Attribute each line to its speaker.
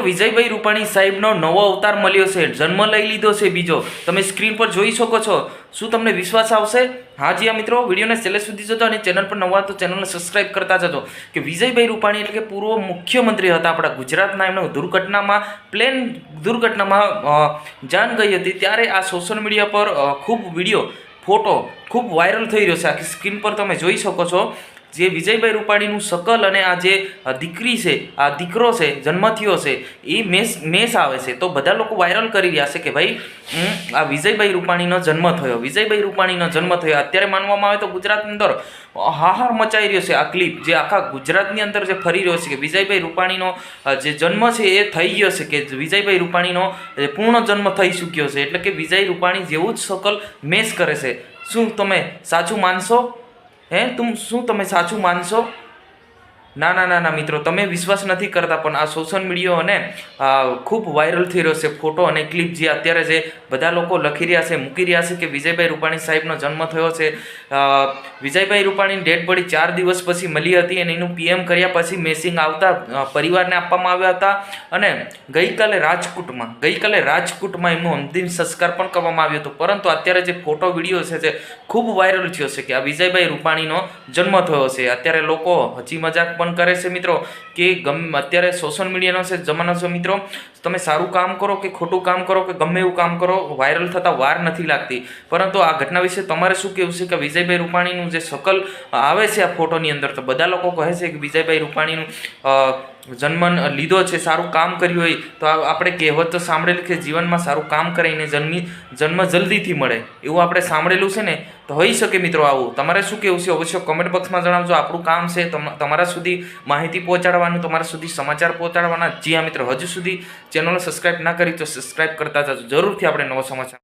Speaker 1: વિજયભાઈ રૂપાણી સાહેબનો નવો અવતાર મળ્યો છે. જન્મ લઈ લીધો છે બીજો. તમે સ્ક્રીન પર જોઈ શકો છો. શું તમને વિશ્વાસ આવશે? હા જી મિત્રો, વિડીયોને છેલ્લે સુધી જતો અને ચેનલ પર નવા તો ચેનલને સબસ્ક્રાઇબ કરતા જજો. કે વિજયભાઈ રૂપાણી એટલે કે પૂર્વ મુખ્યમંત્રી હતા આપણા ગુજરાતના. એમને દુર્ઘટનામાં, પ્લેન દુર્ઘટનામાં જાન ગઈ હતી. ત્યારે આ સોશિયલ મીડિયા પર ખૂબ વીડિયો, ફોટો ખૂબ વાયરલ થઈ રહ્યો છે. આખી સ્ક્રીન પર તમે જોઈ શકો છો. જે વિજયભાઈ રૂપાણીનું સકલ અને આ જે દીકરી છે, આ દીકરો છે જન્મ છે, એ મેસ મેસ આવે છે. તો બધા લોકો વાયરલ કરી રહ્યા છે કે ભાઈ આ વિજયભાઈ રૂપાણીનો જન્મ થયો. વિજયભાઈ રૂપાણીનો જન્મ થયો. અત્યારે માનવામાં આવે તો ગુજરાતની અંદર હાહાર મચાઈ રહ્યો છે આ ક્લિપ જે આખા ગુજરાતની અંદર જે ફરી રહ્યો છે કે વિજયભાઈ રૂપાણીનો જે જન્મ છે એ થઈ ગયો છે કે વિજયભાઈ રૂપાણીનો પૂર્ણ જન્મ થઈ ચૂક્યો છે. એટલે કે વિજય રૂપાણી જેવું જ સકલ મેસ કરે છે. શું તમે સાચું માનશો? હે તું શું તમે સાચું માનશો ના ના ના ના, મિત્રો, તમે વિશ્વાસ નથી કરતા, પણ આ સોશિયલ મીડિયો અને ખૂબ વાયરલ થઈ રહ્યો છે ફોટો અને ક્લિપ જે અત્યારે જે બધા લોકો લખી રહ્યા છે, મૂકી રહ્યા છે કે વિજયભાઈ રૂપાણી સાહેબનો જન્મ થયો છે. વિજયભાઈ રૂપાણીની ડેડ બોડી ચાર દિવસ પછી મળી હતી અને એનું પીએમ કર્યા પછી મેસિંગ આવતા પરિવારને આપવામાં આવ્યા હતા. અને ગઈકાલે રાજકોટમાં ગઈકાલે રાજકોટમાં એમનું અંતિમ સંસ્કાર પણ કરવામાં આવ્યો હતો. પરંતુ અત્યારે જે ફોટો વીડિયો છે તે ખૂબ વાયરલ થયો છે કે આ વિજયભાઈ રૂપાણીનો જન્મ થયો છે. અત્યારે લોકો હજી મજાક પણ કરે છે મિત્રો, કે ગમ, અત્યારે સોશિયલ મીડિયાનો છે જમાનો છે મિત્રો, તમે સારું કામ કરો કે ખોટું કામ કરો કે ગમે એવું કામ કરો વાયરલ થતાં વાર નથી લાગતી. પરંતુ આ ઘટના વિશે તમારે શું કહેવું છે કે વિજયભાઈ રૂપાણીનું જે શકલ આવે છે આ ફોટોની અંદર, તો બધા લોકો કહે છે કે વિજયભાઈ રૂપાણીનું જન્મ લીધો છે, સારું કામ કર્યું હોય તો આપણે કહેવત તો સાંભળેલી કે જીવનમાં સારું કામ કરીને જન્મી, જન્મ જલ્દીથી મળે. એવું આપણે સાંભળેલું છે ને? તો હોઈ શકે મિત્રો આવું. તમારે શું કહેવું છે? અવશ્ય કમેન્ટ બોક્સમાં જણાવજો. આપણું કામ છે તમ- તમારા સુધી માહિતી પહોંચાડવાનું, તમારા સુધી સમાચાર પહોંચાડવાના. જી હા મિત્રો, હજુ સુધી ચેનલ સબસ્ક્રાઈબ ના કરી તો સબસ્ક્રાઈબ કરતા જજો. જરૂરથી આપણે નવો સમાચાર